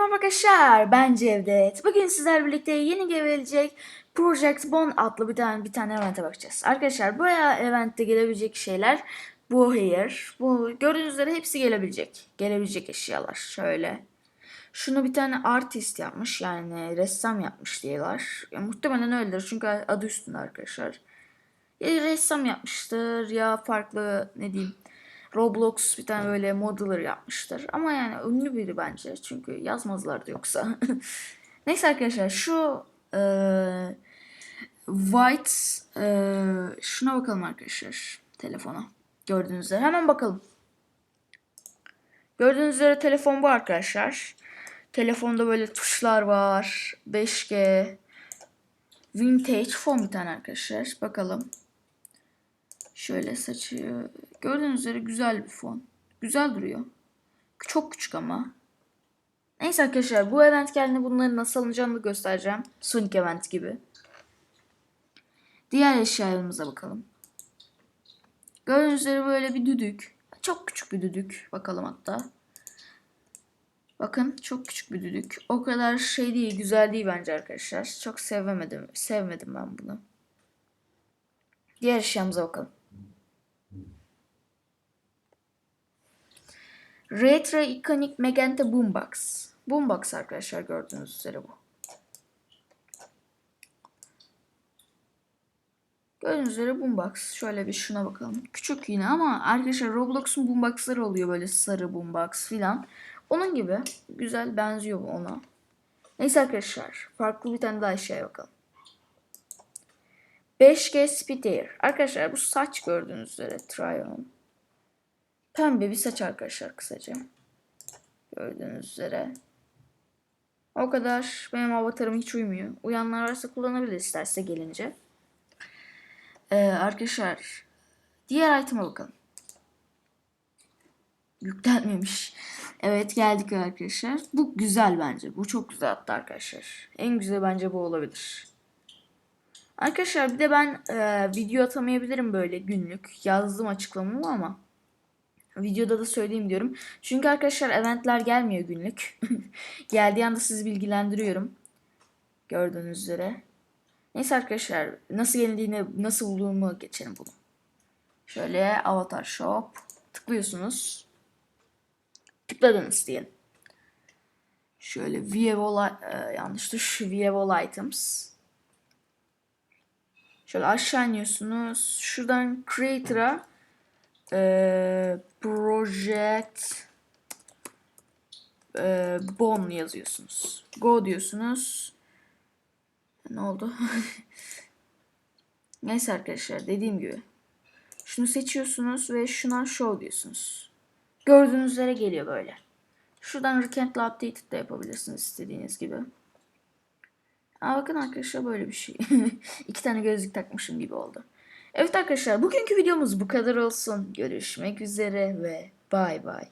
merhaba arkadaşlar. Ben Cevdet. Bugün sizlerle birlikte yeni gelecek Project Bond adlı bir tane bir tane evente bakacağız. Arkadaşlar bu eventte gelebilecek şeyler bu here. Bu gördüğünüz üzere hepsi gelebilecek. Gelebilecek eşyalar. Şöyle. Şunu bir tane artist yapmış yani ressam yapmış diyorlar. Ya, muhtemelen öyledir çünkü adı üstünde arkadaşlar. Ya ressam yapmıştır ya farklı ne diyeyim Roblox bir tane böyle modeler yapmıştır. Ama yani ünlü biri bence. Çünkü yazmazlardı yoksa. Neyse arkadaşlar şu e, White e, şuna bakalım arkadaşlar. Telefona. Gördüğünüz üzere. Hemen bakalım. Gördüğünüz üzere telefon bu arkadaşlar. Telefonda böyle tuşlar var. 5G. Vintage fon bir tane arkadaşlar. Bakalım. Şöyle saçı. Gördüğünüz üzere güzel bir fon. Güzel duruyor. Çok küçük ama. Neyse arkadaşlar bu event geldiğinde bunların nasıl alınacağını göstereceğim. Sonic event gibi. Diğer eşyalarımıza bakalım. Gördüğünüz üzere böyle bir düdük. Çok küçük bir düdük. Bakalım hatta. Bakın çok küçük bir düdük. O kadar şey değil, güzel değil bence arkadaşlar. Çok sevemedim. Sevmedim ben bunu. Diğer eşyamıza bakalım. Retro Iconic Magenta Boombox. Boombox arkadaşlar gördüğünüz üzere bu. Gördüğünüz üzere boombox. Şöyle bir şuna bakalım. Küçük yine ama arkadaşlar Roblox'un boomboxları oluyor böyle sarı boombox filan. Onun gibi güzel benziyor ona. Neyse arkadaşlar farklı bir tane daha eşyaya bakalım. 5G Speed Air. Arkadaşlar bu saç gördüğünüz üzere try on. Pembe bir saç arkadaşlar kısaca. Gördüğünüz üzere. O kadar benim avatarım hiç uymuyor. Uyanlar varsa kullanabilir isterse gelince. Ee, arkadaşlar diğer item'a bakalım. Yüklenmemiş. Evet geldik arkadaşlar. Bu güzel bence. Bu çok güzel hatta arkadaşlar. En güzel bence bu olabilir. Arkadaşlar bir de ben e, video atamayabilirim böyle günlük. Yazdım açıklamamı ama videoda da söyleyeyim diyorum. Çünkü arkadaşlar eventler gelmiyor günlük. Geldiği anda sizi bilgilendiriyorum. Gördüğünüz üzere. Neyse arkadaşlar nasıl gelindiğini nasıl bulduğumu geçelim bunu. Şöyle avatar shop tıklıyorsunuz. Tıkladınız diyelim. Şöyle viewable e, yanlış tuş viewable items. Şöyle aşağı iniyorsunuz. Şuradan creator'a e, project e, bon yazıyorsunuz. Go diyorsunuz. Ne oldu? Neyse arkadaşlar dediğim gibi. Şunu seçiyorsunuz ve şuna show diyorsunuz. Gördüğünüz üzere geliyor böyle. Şuradan recently updated de yapabilirsiniz istediğiniz gibi. Aa, bakın arkadaşlar böyle bir şey. İki tane gözlük takmışım gibi oldu. Evet arkadaşlar bugünkü videomuz bu kadar olsun. Görüşmek üzere ve bay bay.